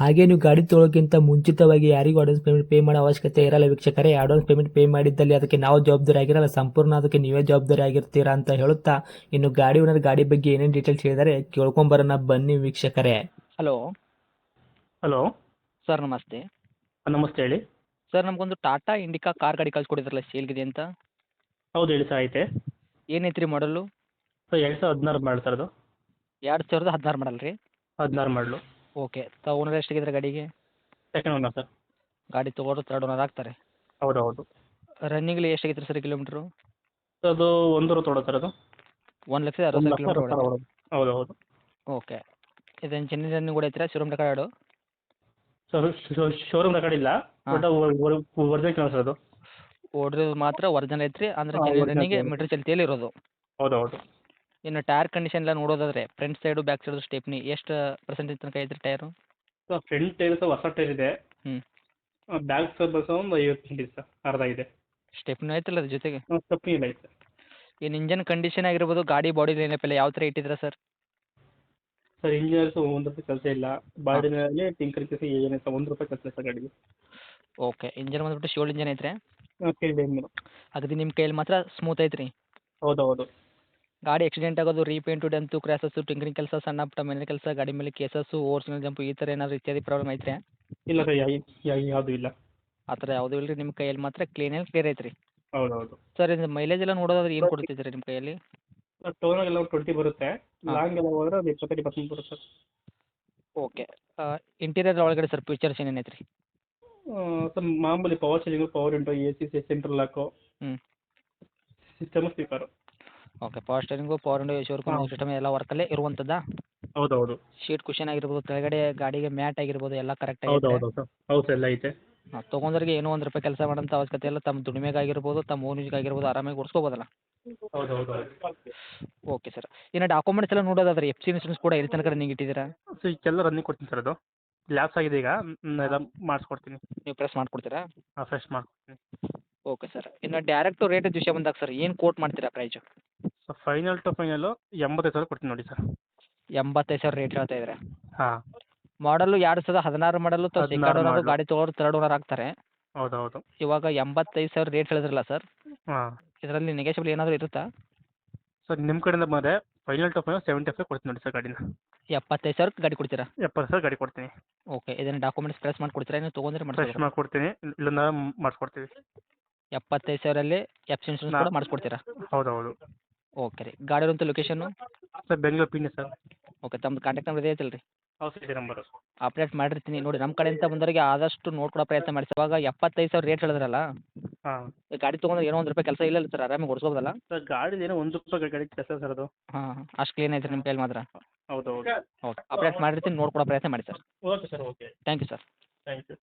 ಹಾಗೆ ನೀವು ಗಾಡಿ ತೊಳೋಕ್ಕಿಂತ ಮುಂಚಿತವಾಗಿ ಯಾರಿಗೂ ಅಡ್ವಾನ್ಸ್ ಪೇಮೆಂಟ್ ಪೇ ಮಾಡೋ ಅವಶ್ಯಕತೆ ಇರಲ್ಲ ವೀಕ್ಷಕರೇ. ಅಡ್ವಾನ್ಸ್ ಪೇಮೆಂಟ್ ಪೇ ಮಾಡಿದ್ದಲ್ಲಿ ಅದಕ್ಕೆ ನಾವು ಜವಾಬ್ದಾರಿ ಆಗಿರಲ್ಲ. ಸಂಪೂರ್ಣ ಅದಕ್ಕೆ ನೀವೇ ಜವಾಬ್ದಾರಿ ಆಗಿರ್ತೀರಾ ಅಂತ ಹೇಳುತ್ತಾ ಇನ್ನು ಗಾಡಿ ಓನರ್ ಗಾಡಿ ಬಗ್ಗೆ ಏನೇನು ಡೀಟೇಲ್ಸ್ ಹೇಳಿದರೆ ಕೇಳ್ಕೊಂಬರೋಣ. ಬನ್ನಿ ವೀಕ್ಷಕರೇ. ಹಲೋ ಹಲೋ ಸರ್ ನಮಸ್ತೆ. ನಮಸ್ತೆ ಹೇಳಿ. ಸರ್ ನಮಗೊಂದು ಟಾಟಾ ಇಂಡಿಕಾ ಕಾರ್ ಗಾಡಿ ಕಳ್ಸಿಕೊಡಿದ್ರಲ್ಲ ಸೇಲ್ಗಿದೆ ಅಂತ? ಹೌದು ಹೇಳಿ ಸರ್ ಐತೆ. ಏನೈತೆ ರೀ ಮಾಡಲು ಸರ್ ಎರಡು ಸಾವಿರದ ಹದಿನಾರು ಮಾಡಲ್ ಸರ್ ಅದು. ಎರಡು ಸಾವಿರದ ಹದಿನಾರು ಮಾಡಲ್ ರೀ ಹದಿನಾರು ಮಾಡಲು. ಓಕೆ ತಾವು ಓನರ್ ಎಷ್ಟಾಗಿದ್ರೆ ಗಾಡಿಗೆ? ಸೆಕೆಂಡ್ ಓನರ್ ಸರ್ ಗಾಡಿ ತೊಗೊಂಡ್ರು ತರ್ಡ್ ಓನರ್ ಆಗ್ತಾರೆ. ಹೌದು ಹೌದು ರನ್ನಿಂಗ್ಲಿ ಎಷ್ಟಾಗಿತ್ತು ಸರ್ ಕಿಲೋಮೀಟ್ರು ಅದು ಒಂದು ತೊಗೊಳೋ ಸರ್ ಅದು. ಒಂದು ಲಕ್ಷದ ಅರವತ್ತು ಕಿಲೋಮೀಟ್ರ್ ಹೌದು ಹೌದು. ಓಕೆ. ಇದೇನು ಚೆನ್ನೈ ರನ್ನಿಂಗ್ ಕೂಡ ಐತ್ರಾ? Shivaram record sir showroom record ಇಲ್ಲ ಹಾ. ಬಟ್ ಒರಿಜಿನಲ್ ಕೆಲಸ ಸರ್ ಅದು. ಓಡಿರೋದು ಮಾತ್ರ ಒರಿಜಿನಲ್ ಐತ್ರಿ ಅಂದ್ರೆ ಹಾ, ಚೆನ್ನೈ original ರನ್ನಿಂಗ್ ಮೀಟ್ರ್ ಚಲ್ತಿಯಲ್ಲಿ ಇರೋದು ಹೌದು ಹೌದು ಇನ್ನು ಟೈರ್ ಕಂಡೀಷನ್ ಎಲ್ಲ ನೋಡೋದಾದ್ರೆ front side back side stepney ಎಷ್ಟು ಪರ್ಸೆಂಟೇಜ್ ತನಕ ಐತ್ರಿ tyre? Sir front tyre sir ಹೊಸ ಟೈರ್ ಇದೆ. ಹ್ಮ್. ಬ್ಯಾಕ್ ಸೈಡ್ ಬಸ್ ಒಂದು ಐವತ್ತು ಪರ್ಸೆಂಟ್ ಇದೆ ಸರ್ ಅರ್ಧ ಇದೆ. ಸ್ಟೆಪ್ನಿ ಐತಲ್ಲ ಅದ್ರ ಜೊತೆಗೆ? ಸ್ಟೆಪ್ನಿ ಇಲ್ಲ ಐತೆ. ಇನ್ನು ಇಂಜನ್ ಕಂಡೀಷನ್ ಆಗಿರ್ಬೋದು ಗಾಡಿ ಬಾಡಿ ಲೈನಪ್ ಎಲ್ಲ ಯಾವ ಥರ ಇಟ್ಟಿದ್ರ ಸರ್? ಸರ್ ಇಂಜಿನಿಯರ್ಸ್ ಒಂದು ರೂಪಾಯಿ ಕೆಲಸ ಇಲ್ಲ. ಬಾಡಿನಲ್ಲಿ ಟಿಂಕರ್ ಕೆಲಸ ಏನೇ ಸರ್ ಒಂದು ರೂಪಾಯಿ ಕೆಲಸ ಸರ್ ಗಾಡಿಗೆ. ಓಕೆ ಇಂಜನ್ ಬಂದ್ಬಿಟ್ಟು ಶೋಲ್ ಇಂಜನ್ ಐತ್ರಿ? ಅಗದಿ ನಿಮ್ಮ ಕೈಯಲ್ಲಿ ಮಾತ್ರ ಸ್ಮೂತ್ ಐತ್ರಿ? ಹೌದು ಹೌದು ಗಾಡಿ ಆಕ್ಸಿಡೆಂಟ್ ಆಗೋದು ರೀಪೇಂಟು ಡೆಂತು ಕ್ರ್ಯಾಸಸ್ಸು ಟಿಂಕರಿಂಗ್ ಕೆಲಸ ಸಣ್ಣ ಪುಟ್ಟ ಮನೆ ಕೆಲಸ ಗಾಡಿ ಮೇಲೆ ಕೇಸಸ್ಸು ಓರ್ಜಿನಲ್ ಜಂಪು ಈ ಥರ ಏನಾದ್ರು ಇತ್ಯಾದಿ ಪ್ರಾಬ್ಲಮ್ ಐತ್ರಿ? ಇಲ್ಲ ಸರ್ ಯಾವುದು ಇಲ್ಲ. ಆ ಥರ ಯಾವುದೂ ಇಲ್ಲ ರೀ ನಿಮ್ಮ ಕೈಯಲ್ಲಿ ಮಾತ್ರ ಕ್ಲೀನ್ ಕ್ಲೀನಲ್ಲಿ ಕ್ಲಿಯರ್ ಐತ್ರಿ? ಹೌದು ಹೌದು ಸರ್ ಇದು ಮೈಲೇಜ್ ಎಲ್ಲ ನೋಡೋದಾದ್ರೆ ಏನು ಕೊಡ್ತಿದ್ದೀರಿ ನಿಮ್ಮ ಕೈಯಲ್ಲಿ? ಟೋನಾಗೆಲ್ಲ ಟ್ವೆಂಟಿ ಬರುತ್ತೆ. ಲಾಂಗ್ ಎಲ್ಲ ಹೋದ್ರೆ ಇಪ್ಪತ್ತೈದು ಪರ್ಸೆಂಟ್ ಬರುತ್ತೆ ಓಕೆ ಇಂಟೀರಿಯರ್ ಒಳಗಡೆ ಸರ್ ಫೀಚರ್ಸ್ ಏನೇನು ಐತ್ರಿ? ಸರ್ ಮಾಮೂಲಿ power steering power window A C central lock ಹ್ಞೂ system speaker okay power steering power window sure ಹಾ. ಸಿಸ್ಟಮ್ ಎಲ್ಲ ವರ್ಕಲ್ಲೇ ಇರುವಂಥದ್ದಾ ಹೌದು ಹೌದು ಶೀಟ್ ಕುಷನ್ ಆಗಿರ್ಬೋದು ಕೆಳಗಡೆ ಗಾಡಿಗೆ ಮ್ಯಾಟ್ ಆಗಿರ್ಬೋದು ಎಲ್ಲ ಕರೆಕ್ಟ್ ಹೌದು ಆಗಿದೆ ಹೌದು ಸರ್. ಹೌದು ಸರ್ ಎಲ್ಲ ಐತೆ. ತೊಗೊಂಡ್ರಿಗೆ ಏನೋ ಒಂದು ರೂಪಾಯಿ ಕೆಲಸ ಮಾಡೋಂಥ ಅವಶ್ಯಕತೆ ಇಲ್ಲ. ತಮ್ಮ ದುಡಿಮೆಗಾಗಿರ್ಬೋದು ತಮ್ಮ ಓನಿಗಾಗಿರ್ಬೋದು ಆರಾಮಾಗಿ ಓಡಿಸ್ಕೋಬೋದಲ್ಲ? ಹೌದು ಹೌದು ಓಕೆ ಸರ್ ಇನ್ನು ಡಾಕ್ಯುಮೆಂಟ್ಸ್ ಎಲ್ಲ ನೋಡೋದಾದ್ರೆ ಎಫ್ ಸಿ ಇನ್ಸೂರೆನ್ಸ್ ಕೂಡ ಎಲ್ಲಿ ತನಕ ರನ್ನಿಂಗ್ ಇಟ್ಟಿದ್ದೀರಾ? ಸೊ ಈಗೆಲ್ಲ ರನ್ನಿಂಗ್ ಕೊಡ್ತೀನಿ ಸರ್ ಅದು. ಲ್ಯಾಪ್ಸ್ ಆಗಿದೆ ಈಗ. ಮ್, ಎಲ್ಲ ಮಾಡಿಸ್ಕೊಡ್ತೀನಿ. ನೀವು ಪ್ರೆಸ್ ಮಾಡಿಕೊಡ್ತೀರಾ? ಫ್ರೆಶ್ ಮಾಡ್ಕೊಡ್ತೀನಿ. ಓಕೆ ಸರ್ ಇನ್ನು ಡೈರೆಕ್ಟು ರೇಟ್ ವಿಷಯ ಬಂದಾಗ ಸರ್ ಏನು ಕೋಟ್ ಮಾಡ್ತೀರಾ price so final to final ಎಂಬತ್ತೈದು ಸಾವಿರ ಕೊಡ್ತೀನಿ ನೋಡಿ ಸರ್ ಎಂಬತ್ತೈದು ಸಾವಿರ ರೇಟ್ ಹೇಳ್ತಾ ಇದ್ರೆ. ಹಾಂ. ಮಾಡಲು ಎರಡು ಸಾವಿರದ ಹದಿನಾರು ಮಾಡಲು ಹದಿನಾರು model. ಗಾಡಿ ತೊಗೊಳೋರು ತರ್ಡ್ ಓನರ್ ಆಗ್ತಾರೆ. ಹೌದು ಹೌದು ಇವಾಗ ಎಂಬತ್ತೈದು ಸಾವಿರ ರೇಟ್ ಹೇಳಿದ್ರಲ್ಲ ಸರ್ ಹಾಂ. ಇದರಲ್ಲಿ ನೆಗೆಷಬಲ್ ಏನಾದರೂ ಇರುತ್ತಾ? ಸರ್ ನಿಮ್ಮ ಕಡೆಯಿಂದ ಬಂದರೆ final to final seventy five ಕೊಡ್ತೀನಿ ನೋಡಿ ಸರ್ ಗಾಡಿನ. ಎಪ್ಪತ್ತೈದು ಸಾವಿರಕ್ಕೆ ಗಾಡಿ ಕೊಡ್ತೀರಾ? ಎಪ್ಪತ್ತು ಸಾವಿರ ಗಾಡಿ ಕೊಡ್ತೀನಿ. ಓಕೆ ಇದನ್ನು ಡಾಕ್ಯುಮೆಂಟ್ಸ್ ಪ್ರೆಸ್ ಮಾಡಿ ಕೊಡ್ತೀರಾ? ನೀವು ತೊಗೊಂಡ್ರೆ ಫ್ರೆಶ್ ಪ್ರೆಸ್ ಮಾಡಿಕೊಡ್ತೀನಿ ಇಲ್ಲಂದ್ರೆ ಮಾಡಿಸ್ಕೊಡ್ತೀವಿ. ಎಪ್ಪತ್ತೈದು ಸಾವಿರಲ್ಲಿ ಎಫ್ ಕೂಡ ಮಾಡಿಸ್ಕೊಡ್ತೀರಾ? ಹೌದು ಹೌದು ಓಕೆ ರೀ. ಗಾಡಿ ಇರುವಂಥ ಲೊಕೇಶನ್ನು ಸರ್ ಬೆಂಗಳೂರು ಪಿನ್ನಿ ಸರ್. ಓಕೆ ತಮ್ಮದು ಕಾಂಟ್ಯಾಕ್ಟ್ ನಂಬರ್ ಇದೆ ಐತಲ್ಲ ರೀ ಹೌದು ನಂಬರು ಅಪ್ಡೇಟ್ ಮಾಡಿರ್ತೀನಿ. ನೋಡಿ ನಮ್ಮ ಕಡೆಯಿಂದ ಬಂದವರಿಗೆ ಆದಷ್ಟು ನೋಡ್ಕೊಡೋ ಪ್ರಯತ್ನ ಮಾಡಿ. ಇವಾಗ ಎಪ್ಪತ್ತೈದು ಸಾವಿರ ರೇಟ್ ಹೇಳಿದ್ರಲ್ಲ? ಹಾಂ. ಗಾಡಿ ತೊಗೊಂಡ್ರೆ ಏನೋ ಒಂದು ರೂಪಾಯಿ ಕೆಲಸ ಇಲ್ಲ ಸರ್ ಆರಾಮಾಗಿ ಓಡಿಸ್ಬೋದಲ್ಲ? ಸರ್ ಗಾಡಿ ಏನೋ ಒಂದು ರೂಪಾಯಿ ಗಾಡಿ ಕೆಲಸ ಸರ್ ಅದು. ಹಾಂ ಅಷ್ಟು ಕ್ಲೀನ್ ಐತೆ ನಿಮ್ಮ ಕೈಯಲ್ಲಿ ಮಾತ್ರ? ಹೌದು ಹೌದು. ಓಕೆ ಅಪ್ಡೇಟ್ ಮಾಡಿರ್ತೀನಿ ನೋಡ್ಕೊಡೋ ಪ್ರಯತ್ನ ಮಾಡಿ sir. Okay sir okay thank you sir thank you